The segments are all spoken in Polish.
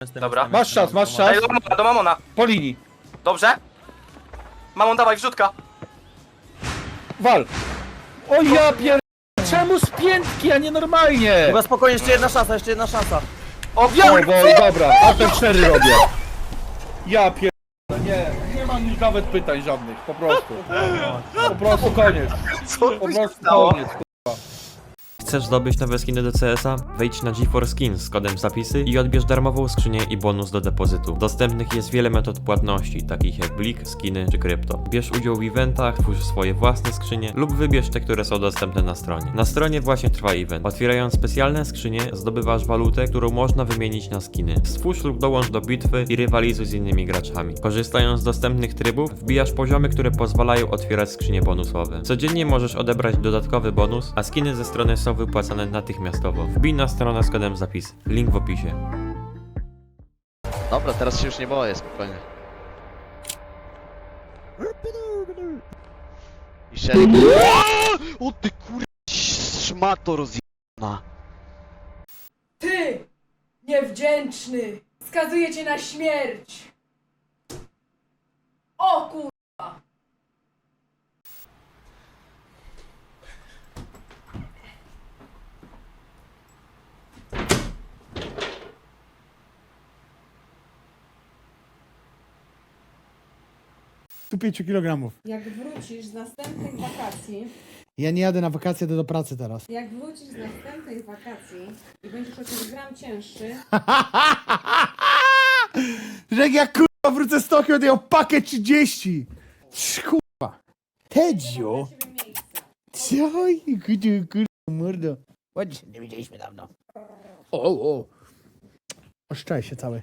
Dobra. Masz czas, masz czas. Ej, do Mamona, do Mamona. Po linii. Dobrze? Mamon, dawaj, wrzutka. Wal. O ja pier... Czemu z piętki, a nie normalnie? Chyba spokojnie, jeszcze jedna szansa, jeszcze jedna szansa. O, O, bo, dobra, a te cztery robię. Ja pier... Nie, nie mam już nawet pytań żadnych, po prostu. Po prostu koniec. Po prostu koniec. Chcesz zdobyć nowe skiny do CS-a? Wejdź na GeForce Skins z kodem zapisy i odbierz darmową skrzynię i bonus do depozytu. Dostępnych jest wiele metod płatności, takich jak Blik, skiny czy krypto. Bierz udział w eventach, twórz swoje własne skrzynie lub wybierz te, które są dostępne na stronie. Na stronie właśnie trwa event. Otwierając specjalne skrzynie, zdobywasz walutę, którą można wymienić na skiny. Stwórz lub dołącz do bitwy i rywalizuj z innymi graczami. Korzystając z dostępnych trybów, wbijasz poziomy, które pozwalają otwierać skrzynie bonusowe. Codziennie możesz odebrać dodatkowy bonus, a skiny ze strony są wypłacane natychmiastowo. Wbij na stronę z kodem zapis. Link w opisie. Dobra, teraz się już nie boję, spokojnie. I Shelly... O ty kur... szmato rozjebana. Ty! Niewdzięczny! Skazuję cię na śmierć! 105 kg. Jak wrócisz z następnych wakacji, Ja nie jadę na wakacje, jadę do pracy teraz. jak wrócisz z następnych wakacji i będziesz o 10 gram cięższy, Że jak kurwa wrócę z Tokio, to ja pakę 30. Trz, Kurwa. Tedzio. to ciebie miejsce. Kurwa, mordo. Ładnie się nie widzieliśmy dawno. O, o. Oszczaj się cały.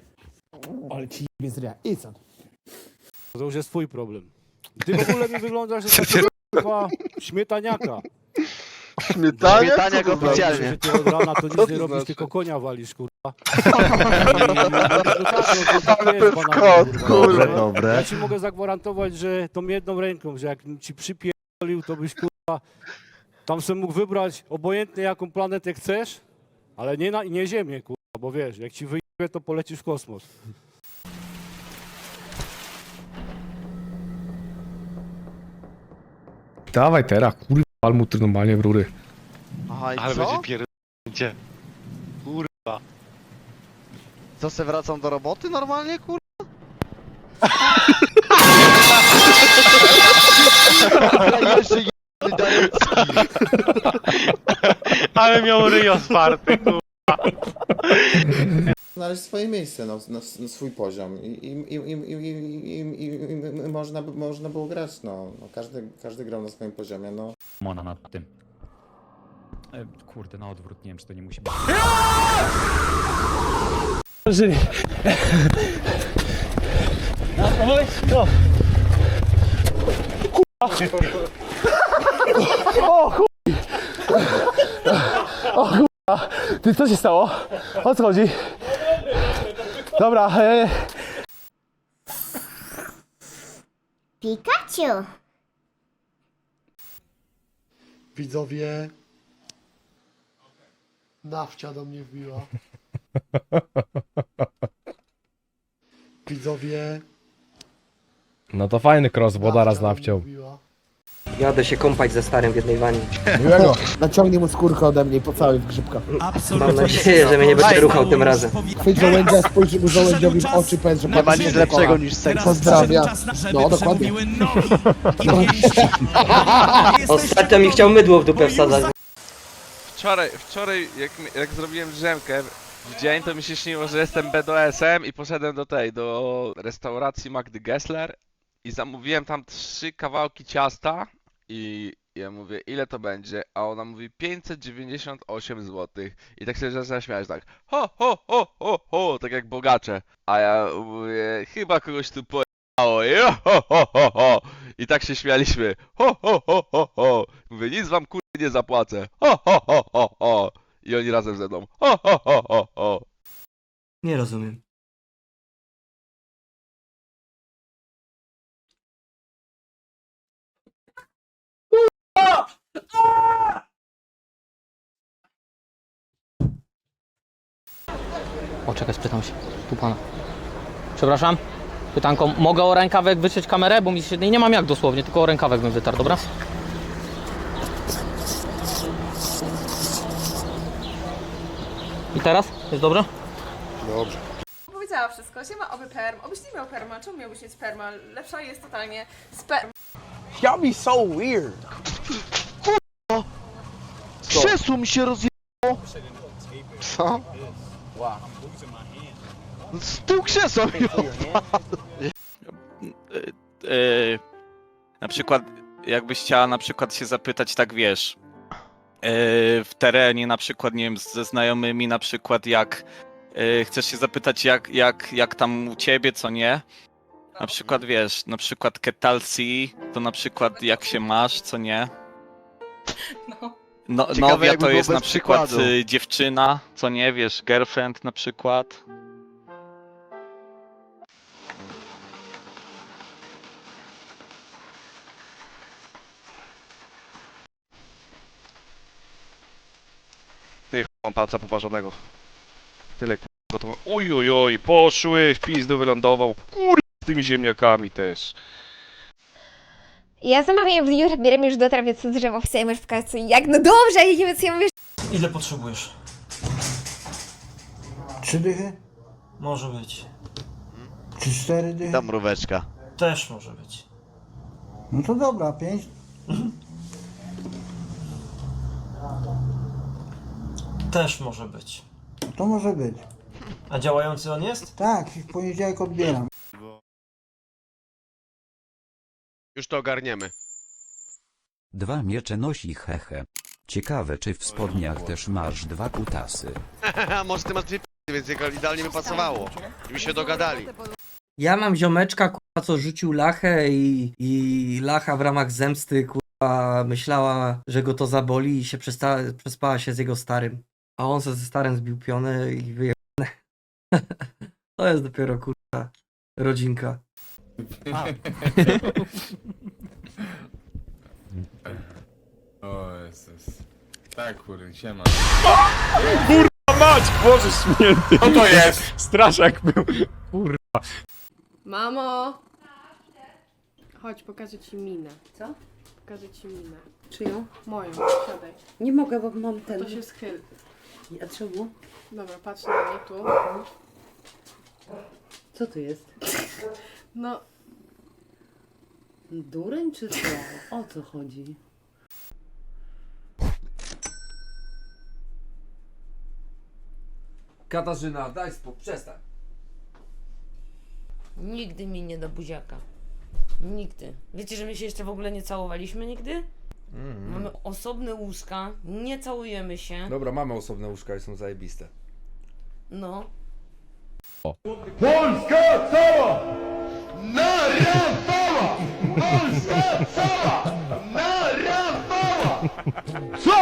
Ale ci jebie z ryja. To już jest twój problem. Ty w ogóle mi wyglądasz jak takiego śmietaniaka. Śmietania go oficjalnie. że ty od rana to nic nie to robisz, znaczy? tylko konia walisz, kurwa. Ale to jest kot, kurwa. Dobre. Ja ci mogę zagwarantować, że tą jedną ręką, że jak ci przypierdolił, to byś kurwa tam sobie mógł wybrać obojętnie jaką planetę chcesz, ale nie na nie Ziemię, kurwa, bo wiesz, jak ci wyjdzie, to polecisz w kosmos. Dawaj teraz, kurwa, pal mu normalnie w rury. Aha, i Ale co? będzie pierdolnięcie. Kurwa. Co, se wracam do roboty normalnie, kurwa? Ale jeszcze jebany Dajecki. Ale miał ryj otwarty, kurwa znaleźć swoje miejsce, no, swój poziom i, i, i, i, i, i, i można, można było grać, no. no każdy, każdy grał na swoim poziomie, no. Mona nad tym. E, Kurde, na odwrót, nie wiem, czy to nie musi być. Żyli. No. Kurwa. O chuj. O kurwa. Ty co się stało? O co chodzi? Dobra, e... Pikachu! Widzowie... Nawcia do mnie wbiła. Widzowie... No to fajny cross, bo zaraz nawciął. Jadę się kąpać ze starym w jednej wanie. Miłego. Naciągnij mu skórkę ode mnie i pocałuj w grzybka. Mam nadzieję, że mnie nie będzie ruchał tym razem. Chwyć żołędzia, spójrz mu żołędziowi w oczy, powiedz, że Nie ma bardzo nic lepszego niż seks. Pozdrawiam. No, dokładnie. Ostatnio mi chciał mydło w dupę wsadzać. Wczoraj, wczoraj jak, jak zrobiłem drzemkę w dzień, to mi się śniło, że jestem BDS-em i poszedłem do tej, do restauracji Magdy Gessler i zamówiłem tam trzy kawałki ciasta i ja mówię, ile to będzie? A ona mówi 598 zł. I tak się zaczyna śmiać tak, ho, ho, ho, ho, ho, tak jak bogacze. A ja mówię, chyba kogoś tu pojechało, ho, ho, ho, ho. I tak się śmialiśmy, ho, ho, ho, ho, ho. Mówię, nic wam kur... nie zapłacę, ho, ho, ho, ho, ho. I oni razem ze mną, ho, ho, ho, ho, ho. Nie rozumiem. Poczekaj, spytam się. Tu pana. Przepraszam. Pytanko, mogę o rękawek wytrzeć kamerę? Bo mi się nie mam jak dosłownie, tylko o rękawek bym wytarł, dobra? I teraz? Jest dobrze? Powiedziała wszystko. Siema, oby perm. Obyś nie miał perma. Czemu miałbyś mieć perma? Lepsza jest totalnie sperma. Y'all be so weird. Krzesło mi się rozjebało! Co? Stół krzesła mi Yy, na przykład, jakbyś chciała na przykład się zapytać, tak wiesz, yy, w terenie na przykład, nie wiem, ze znajomymi na przykład, jak yy, chcesz się zapytać, jak, jak, jak tam u ciebie, co nie? Na przykład, wiesz, na przykład Ketalsi, to na przykład jak się masz, co nie? No. No, Ciekawe, Nowia jakby to było jest bez na przykład przykładu. y, dziewczyna, co nie, wiesz, girlfriend na przykład. Ty mam palca poważonego. Tyle to... Oj, oj, oj, poszły, w pizdu wylądował. Kur... z tymi ziemniakami też. Ja zamawiam w dniu rabierem już dotrawię co drzewo w możesz pokazać co i jak. No dobrze, wiem co ja mówię. Ile potrzebujesz? Trzy dychy? Może być. Czy cztery dychy? Ta mróweczka. Też może być. No to dobra, pięć. Też może być. To może być. A działający on jest? Tak, w poniedziałek odbieram. Już to ogarniemy. Dwa miecze nosi hehe. Ciekawe czy w spodniach też masz dwa kutasy. Może ty masz dwie p***y, więc jego idealnie by pasowało. Gdyby się dogadali. Ja mam ziomeczka, kurwa, co rzucił lachę i, i lacha w ramach zemsty, kurwa, myślała, że go to zaboli i się przesta, przespała się z jego starym. A on se ze starym zbił pionę i wyjechał. to jest dopiero, kurwa, rodzinka. O Jezus. Tak, kurde, siema. Mać, Boże święty! Co to jest? Straszak był. Mamo! Chodź, pokażę ci minę. Co? Pokażę ci minę. Czyją? Moją. Siadaj. Nie mogę, bo mam ten. To się schyl. A czemu? Dobra, patrz na mnie tu. Co to jest? No, Dureń czy co? O co chodzi? Katarzyna, daj spokój, przestań. Nigdy mi nie do buziaka. Nigdy. Wiecie, że my się jeszcze w ogóle nie całowaliśmy nigdy? Mamy osobne łóżka, nie całujemy się. Dobra, mamy osobne łóżka i są zajebiste. No.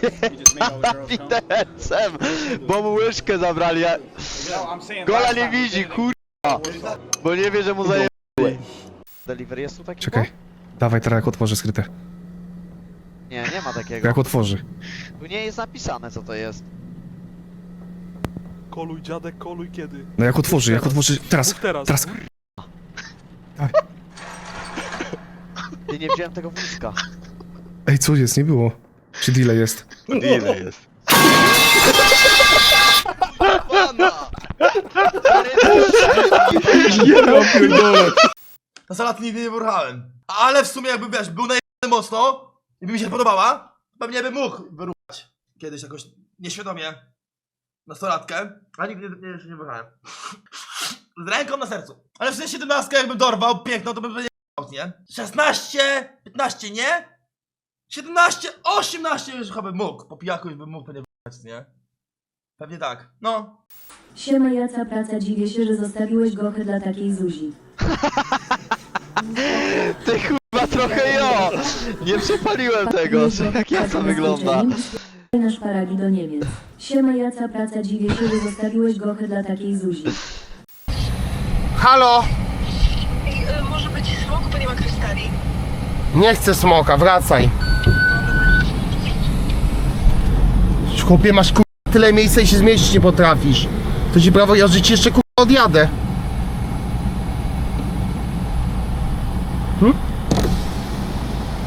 Widelcem, bo mu łyżkę zabrali. a- Gola nie widzi, kurwa. Bo nie wie, że mu zajęły. Delivery jest tu taki? Czekaj. Dawaj teraz jak otworzę skryte. Nie, nie ma takiego. Jak otworzy. Tu nie jest napisane, co to jest. Koluj dziadek, koluj kiedy? No jak otworzy, jak otworzy. Teraz, teraz. teraz. Ty nie wziąłem tego wózka. Ej, co jest? Nie było. Czy delay jest? Ile jest? Na salat nigdy nie wyruchałem. Ale w sumie jakby wiesz, był najebany mocno i by mi się podobała, pewnie bym mógł wyruchać. Kiedyś jakoś nieświadomie nastolatkę, a nigdy nie, jeszcze nie wyruchałem. Z ręką na sercu. Ale w sensie 17 jakbym dorwał piękną, to bym nie nie? 16, 15 nie? 17, 18 już chyba bym mógł. Po pijaku już bym mógł pewnie wyruchać, nie? Pewnie tak. No. Siema Jaca praca, dziwię się, że zostawiłeś gochy dla takiej Zuzi. Ty kurwa trochę jo! Nie przepaliłem tego, że jak ja to wygląda. Na szparagi do Niemiec. Siema jaca praca dziwię się, że zostawiłeś gochy dla takiej Zuzi. Halo! Może być smok, bo nie ma krystali. Nie chcę smoka, wracaj. Chłopie, masz kur... tyle miejsca i się zmieścić nie potrafisz. To ci prawo jazdy ci jeszcze kur... odjadę.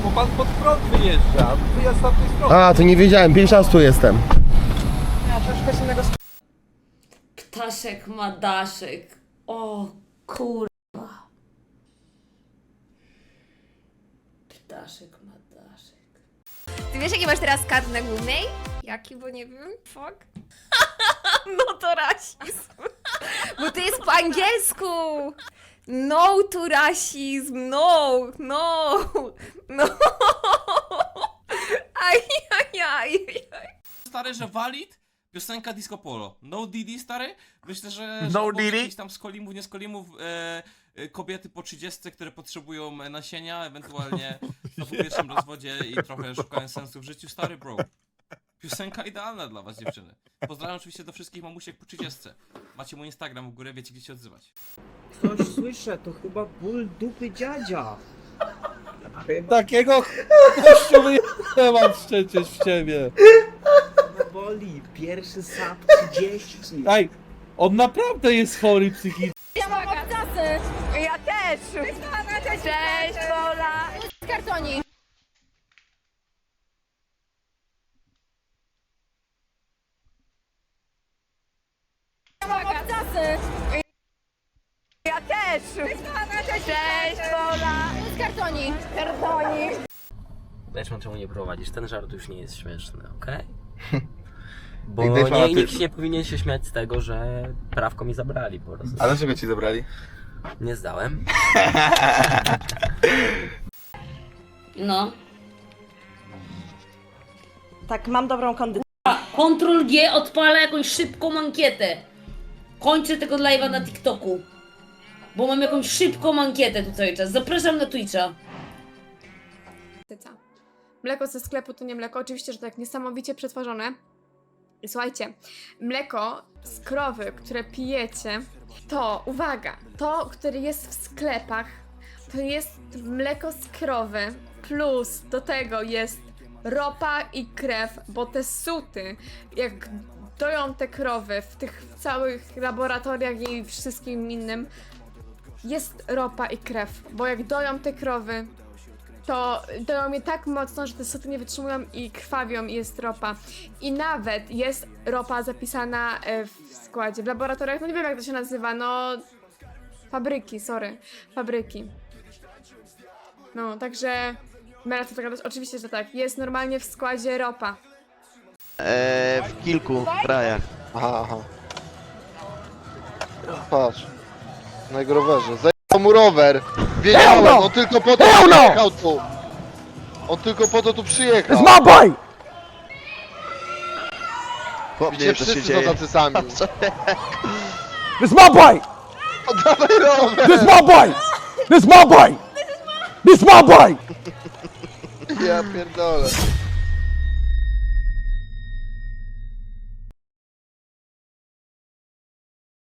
Bo pan pod prąd wyjeżdża. Wyjazd tam tej strony. A, to nie wiedziałem, pierwszy raz tu jestem. Ptaszek ma daszek. O kurwa. Ptaszek ma daszek. Ty wiesz jaki masz teraz kart na głównej? Jaki, bo nie wiem. Fuck. no to rasizm. bo to jest po angielsku. No to rasizm. No, no, no. Aj, aj, aj, aj. Stary, że Walid, piosenka Disco Polo. No Didi, stary? Myślę, że... że No obok Didi? jakichś tam z kolimów, nie z kolimów, e, e, kobiety po 30, które potrzebują e, nasienia, ewentualnie no, po pierwszym rozwodzie i trochę szukają sensu w życiu, stary bro. Piosenka idealna dla was, dziewczyny. Pozdrawiam oczywiście do wszystkich mamusiek po 30. Macie mój Instagram w górę, wiecie gdzie się odzywać. Coś słyszę, to chyba ból dupy dziadzia. Takiego gościu nie mam przecież w ciebie. Boli, pierwszy sap 30. Ej, on naprawdę jest chory psychicznie. Ja mam obcasy. Ja też. Cześć, Pola. Kartoni. Ja mam obcasy. Ja też. Cześć, Pola. Kartoni. Kartoni. Leczman, czemu nie prowadzisz? Ten żart już nie jest śmieszny, okej? Bo a nie, ty- nikt nie powinien się śmiać z tego, że prawko mi zabrali po prostu. A dlaczego ci zabrali? Nie zdałem. No. Tak, mam dobrą kondycję. Ctrl G odpala jakąś szybką ankietę. Kończę tego live'a na TikToku. Bo mam jakąś szybką ankietę tu cały czas. Zapraszam na Twitcha. Mleko ze sklepu to nie mleko, oczywiście, że tak niesamowicie przetworzone. Słuchajcie, mleko z krowy, które pijecie, to uwaga, to, które jest w sklepach, to jest mleko z krowy, plus do tego jest ropa i krew, bo te suty, jak doją te krowy w tych całych laboratoriach i wszystkim innym, jest ropa i krew, bo jak doją te krowy, to doją je tak mocno, że te suty nie wytrzymują i krwawią i jest ropa. I nawet jest ropa zapisana e, w składzie. W laboratoriach, no nie wiem jak to się nazywa, no... Fabryki, sorry. Fabryki. No, także... Mela to gadać, oczywiście, że tak. Jest normalnie w składzie ropa. Eee, w kilku krajach. Aha, aha. Patrz. Na jego rowerze. Zajebał mu rower. Wiedziałem, on tylko po to tu przyjechał tu. On tylko po to tu przyjechał. Mabaj! Chłop, nie Widzicie, wiem co się wszyscy dzieje. są tacy sami. This my boy! Oddawaj rower! This my boy! This my boy! This my boy! Ja pierdolę.